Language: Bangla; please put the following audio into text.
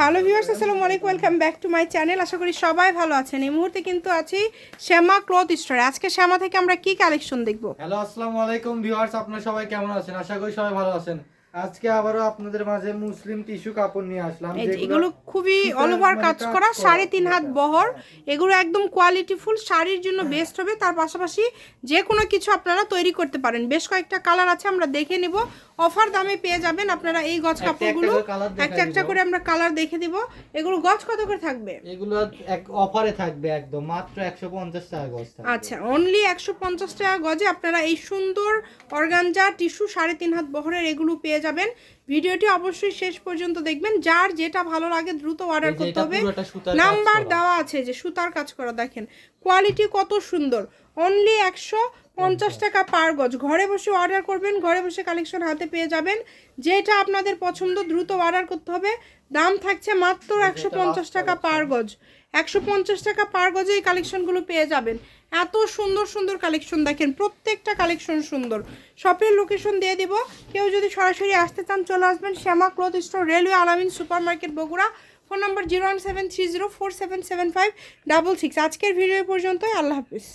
হ্যালো ভিউয়ার্স আসসালামু আলাইকুম welcome back to my channel আশা করি সবাই ভালো আছেন। এই মুহূর্তে কিন্তু আছি শ্যামা ক্লথ স্টোরে আজকে শ্যামা থেকে আমরা কি কালেকশন দেখব? হ্যালো আসসালামু আলাইকুম ভিউয়ার্স আপনারা সবাই কেমন আছেন? আশা করি সবাই ভালো আছেন। আজকে আবারও আপনাদের মাঝে মুসলিম টিস্যু কাপড় নিয়ে আসলাম এগুলো খুবই অল ওভার মানে কাজ করা সাড়ে তিন হাত বহর এগুলো একদম কোয়ালিটিফুল শাড়ির জন্য বেস্ট হবে তার পাশাপাশি যে কোনো কিছু আপনারা তৈরি করতে পারেন। বেশ কয়েকটা কালার আছে আমরা দেখে নিব। অফার দামে পেয়ে যাবেন আপনারা এই গজ একটা কাপড়গুলো। একটা একটা করে আমরা কালার দেখে দিব। এগুলো গজ কত করে থাকবে? এগুলো এক অফারে থাকবে একদম মাত্র একশো পঞ্চাশ টাকা গজ থাকবে। আচ্ছা অনলি একশো পঞ্চাশ টাকা গজে আপনারা এই সুন্দর অর্গানজা টিস্যু সাড়ে তিন হাত বহরের এগুলো পেয়ে যাবেন। ভিডিওটি অবশ্যই শেষ পর্যন্ত দেখবেন। যার যেটা ভালো লাগে দ্রুত অর্ডার করতে হবে। নাম্বার দেওয়া আছে যে সুতার কাজ করা। দেখেন কোয়ালিটি কত সুন্দর। অনলি একশো পঞ্চাশ টাকা পার গজ। ঘরে বসে অর্ডার করবেন ঘরে বসে কালেকশন হাতে পেয়ে যাবেন। যেটা আপনাদের পছন্দ দ্রুত অর্ডার করতে হবে। দাম থাকছে মাত্র একশো পঞ্চাশ টাকা পার গজ। একশো পঞ্চাশ টাকা পার গজে এই কালেকশনগুলো পেয়ে যাবেন। এত সুন্দর সুন্দর কালেকশন দেখেন প্রত্যেকটা কালেকশন সুন্দর। শপের লোকেশন দিয়ে দিব। কেউ যদি সরাসরি আসতে চান চলে আসবেন Shyama cloth store railway Alamin super market Bogura. Phone number zero one seven three zero four seven seven five double six. আজকের ভিডিও পর্যন্তই আল্লাহ হাফিজ।